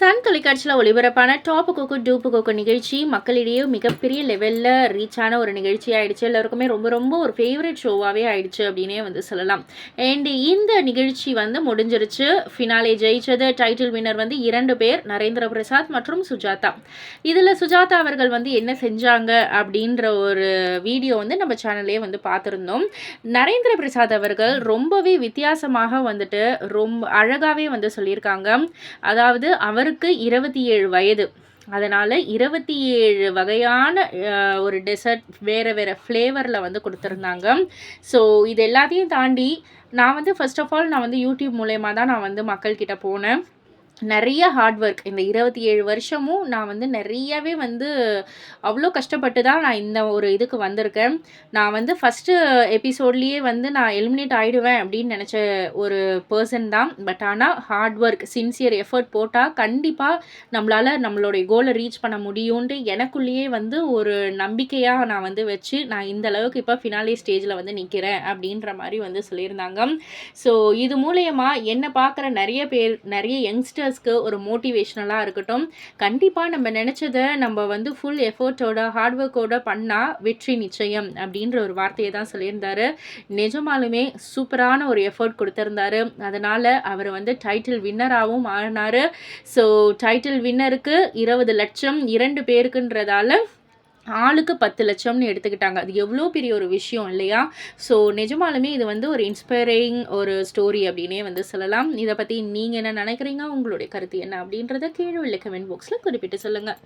Sun தொலைக்காட்சியில் ஒளிபரப்பான top கோக்கு டூப்பு கோக்கு நிகழ்ச்சி மக்களிடையே மிகப்பெரிய லெவலில் ரீச் ஆன ஒரு நிகழ்ச்சி ஆயிடுச்சு. எல்லாருக்குமே ரொம்ப ரொம்ப ஒரு ஃபேவரட் ஷோவாகவே ஆயிடுச்சு அப்படின்னே வந்து சொல்லலாம். அண்ட் இந்த நிகழ்ச்சி வந்து முடிஞ்சிருச்சு. ஃபினாலே ஜெயிச்சது. டைட்டில் வின்னர் வந்து இரண்டு பேர் நரேந்திர பிரசாத் மற்றும் சுஜாதா. இதில் சுஜாதா அவர்கள் வந்து என்ன செஞ்சாங்க அப்படின்ற ஒரு வீடியோ வந்து நம்ம சேனல்லே வந்து பார்த்துருந்தோம். நரேந்திர பிரசாத் அவர்கள் ரொம்பவே வித்தியாசமாக வந்துட்டு ரொம்ப அழகாகவே வந்து சொல்லியிருக்காங்க. அதாவது அவர் அவருக்கு இருபத்தி ஏழு வயது. அதனால் இருபத்தி ஏழு வகையான ஒரு டெசர்ட் வேறு வேறு ஃப்ளேவரில் வந்து கொடுத்துருந்தாங்க. ஸோ இது எல்லாத்தையும் தாண்டி நான் வந்து ஃபர்ஸ்ட் ஆஃப் ஆல் நான் வந்து யூடியூப் மூலயமா தான் நான் வந்து மக்கள்கிட்ட போனேன். நிறைய ஹார்ட் ஒர்க் இந்த இருபத்தி ஏழு வருஷமும் நான் வந்து நிறையவே வந்து அவ்வளோ கஷ்டப்பட்டு தான் நான் இந்த ஒரு இதுக்கு வந்திருக்கேன். நான் வந்து ஃபஸ்ட்டு எபிசோட்லேயே வந்து நான் எலிமினேட் ஆகிடுவேன் அப்படின்னு நினச்ச ஒரு பர்சன் தான். பட் ஆனால் ஹார்ட் ஒர்க் சின்சியர் எஃபர்ட் போட்டால் கண்டிப்பாக நம்மளால் நம்மளுடைய கோலை ரீச் பண்ண முடியும்ன்ட்டு எனக்குள்ளேயே வந்து ஒரு நம்பிக்கையாக நான் வந்து வச்சு நான் இந்த அளவுக்கு இப்போ ஃபினாலே ஸ்டேஜில் வந்து நிற்கிறேன் அப்படின்ற மாதிரி வந்து சொல்லியிருந்தாங்க. ஸோ இது மூலயமா என்னை பார்க்குற நிறைய பேர் நிறைய யங்ஸ்டர்ஸ்க்கு ஒரு மோட்டிவேஷ்னலாக இருக்கட்டும். கண்டிப்பாக நம்ம நினச்சதை நம்ம வந்து ஃபுல் எஃபர்ட்டோட ஹார்ட் ஒர்க்கோட பண்ணால் வெற்றி நிச்சயம் அப்படின்ற ஒரு வார்த்தையை தான் சொல்லியிருந்தாரு. நிஜமாலுமே சூப்பரான ஒரு எஃபர்ட் கொடுத்துருந்தாரு. அதனால் அவர் வந்து டைட்டில் வின்னராகவும் ஆனார். ஸோ டைட்டில் வின்னருக்கு இருபது லட்சம் இரண்டு பேருக்குன்றதால ஆளுக்கு பத்து லட்சம்னு எடுத்துக்கிட்டாங்க. அது எவ்வளோ பெரிய ஒரு விஷயம் இல்லையா? ஸோ நிஜமாலுமே இது வந்து ஒரு இன்ஸ்பைரிங் ஒரு ஸ்டோரி அப்படின்னே வந்து சொல்லலாம். இதை பற்றி நீங்கள் என்ன நினைக்கிறீங்க? உங்களுடைய கருத்து என்ன அப்படின்றத கீழே உள்ள கமெண்ட் பாக்ஸில் குறிப்பிட்டு சொல்லுங்கள்